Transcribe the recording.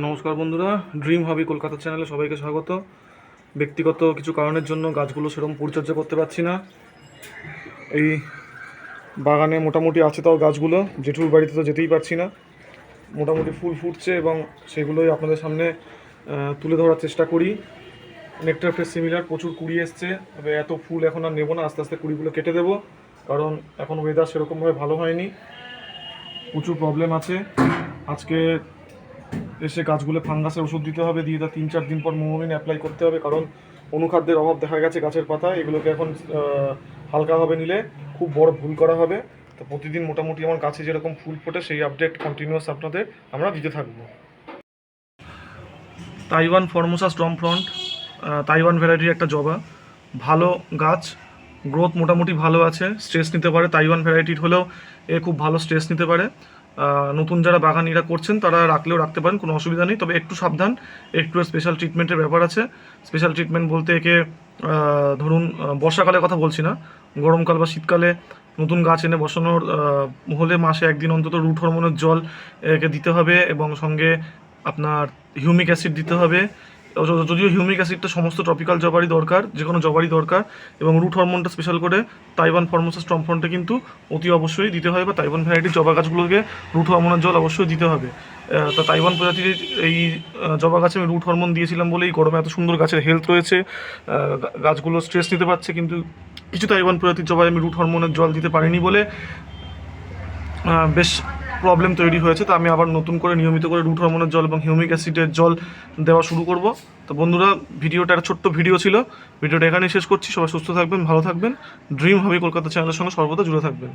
নমস্কার বন্ধুরা ড্রিম হবি কলকাতা চ্যানেলে সবাইকে স্বাগত। ব্যক্তিগত কিছু কারণের জন্য গাছগুলো সেরকম পরিচর্যা করতে পারছি না। এই বাগানে মোটামুটি আছে তাও গাছগুলো, জেঠুর বাড়িতে তো যেতেই পারছি না। মোটামুটি ফুল ফুটছে এবং সেগুলোই আপনাদের সামনে তুলে ধরার চেষ্টা করি। নেকটার ফ্রেশ সিমিলার প্রচুর কুড়ি এসছে, তবে এত ফুল এখন আর নেব না, আস্তে আস্তে কুড়িগুলো কেটে দেবো, কারণ এখন ওয়েদার সেরকমভাবে ভালো হয়নি। প্রচুর প্রবলেম আছে। আজকে এসে গাছগুলো ফাঙ্গাসের ওষুধ দিতে হবে, দিয়ে তার তিন চার দিন পর মোমোমিন অ্যাপ্লাই করতে হবে, কারণ অনুখাদ্যের অভাব দেখা গেছে গাছের পাতায়। এগুলোকে এখন হালকাভাবে নিলে খুব বড় ভুল করা হবে। তো প্রতিদিন মোটামুটি আমার গাছে যেরকম ফুল ফোটে, সেই আপডেট কন্টিনিউয়াস আপনাদের আমরা দিতে থাকব। Taiwan Formosa storm front Taiwan ভ্যারাইটির একটা জবা। ভালো গাছ, গ্রোথ মোটামুটি ভালো আছে, স্ট্রেস নিতে পারে। তাইওয়ান ভ্যারাইটির হলেও এ খুব ভালো স্ট্রেস নিতে পারে। নতুন যারা বাগানিরা করছেন, তারা রাখলেও রাখতে পারেন, কোনো অসুবিধা নেই। তবে একটু সাবধান, একটু স্পেশাল ট্রিটমেন্টের ব্যাপার আছে। স্পেশাল ট্রিটমেন্ট বলতে একে ধরুন বর্ষাকালের কথা বলছি না। গরমকাল বা শীতকালে নতুন গাছ এনে বসানোর হলে মাসে একদিন অন্তত রুট হরমোনের জল একে দিতে হবে এবং সঙ্গে আপনার হিউমিক অ্যাসিড দিতে হবে। যদিও হিউমিক অ্যাসিডটা সমস্ত টপিক্যাল জবারই দরকার যে কোনো জবারই দরকার, এবং রুট হরমোনটা স্পেশাল করে তাইওয়ান ফর্মোসা স্ট্রমফ্রন্টে কিন্তু অতি অবশ্যই দিতে হবে বা তাইওয়ান ভ্যারাইটির জবা গাছগুলোকে রুট হরমোনের জল অবশ্যই দিতে হবে। তা তাইওয়ান প্রজাতির এই জবা গাছে আমি রুট হরমোন দিয়েছিলাম বলেই গরমে এত সুন্দর গাছের হেলথ রয়েছে গাছগুলো স্ট্রেস নিতে পারছে, কিন্তু কিছু তাইওয়ান প্রজাতির জবায় আমি রুট হরমোনের জল দিতে পারিনি বলে বেশ প্রবলেম তৈরি হয়েছে, তো আমি আবার নতুন করে নিয়মিত করে রুট হরমোনের জল এবং হিউমিক অ্যাসিডের জল দেওয়া শুরু করব। তো বন্ধুরা, ভিডিওটা একটা ছোট্ট ভিডিও ছিল। ভিডিওটা এখানেই শেষ করছি। সবাই সুস্থ থাকবেন, ভালো থাকবেন। ড্রিম হবে কলকাতা চ্যানেলের সঙ্গে সর্বদা জুড়ে থাকবেন।